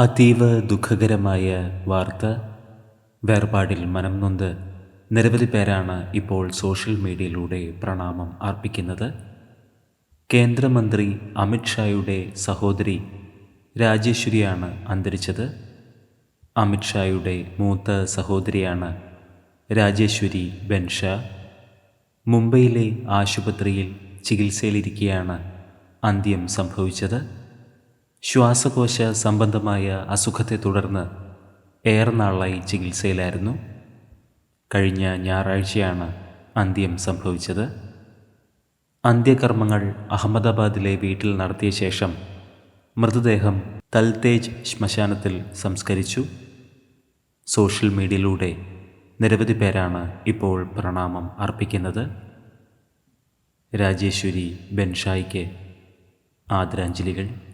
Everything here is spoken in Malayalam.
അതീവ ദുഃഖകരമായ വാർത്ത വേർപാടിൽ മനം നൊന്ത് നിരവധി പേരാണ് ഇപ്പോൾ സോഷ്യൽ മീഡിയയിലൂടെ പ്രണാമം അർപ്പിക്കുന്നത്. കേന്ദ്രമന്ത്രി അമിത്ഷായുടെ സഹോദരി രാജേശ്വരിയാണ് അന്തരിച്ചത്. അമിത്ഷായുടെ മൂത്ത സഹോദരിയാണ് രാജേശ്വരി ബെൻഷാ മുംബൈയിലെ ആശുപത്രിയിൽ ചികിത്സയിലിരിക്കെയാണ് അന്ത്യം സംഭവിച്ചത്. ശ്വാസകോശ സംബന്ധമായ അസുഖത്തെ തുടർന്ന് ഏറെ നാളായി ചികിത്സയിലായിരുന്നു. കഴിഞ്ഞ ഞായറാഴ്ചയാണ് അന്ത്യം സംഭവിച്ചത്. അന്ത്യകർമ്മങ്ങൾ അഹമ്മദാബാദിലെ വീട്ടിൽ നടത്തിയ ശേഷം മൃതദേഹം തൽതേജ് ശ്മശാനത്തിൽ സംസ്കരിച്ചു. സോഷ്യൽ മീഡിയയിലൂടെ നിരവധി പേരാണ് ഇപ്പോൾ പ്രണാമം അർപ്പിക്കുന്നത്. രാജേശ്വരി ബെൻഷായിക്ക് ആദരാഞ്ജലികൾ.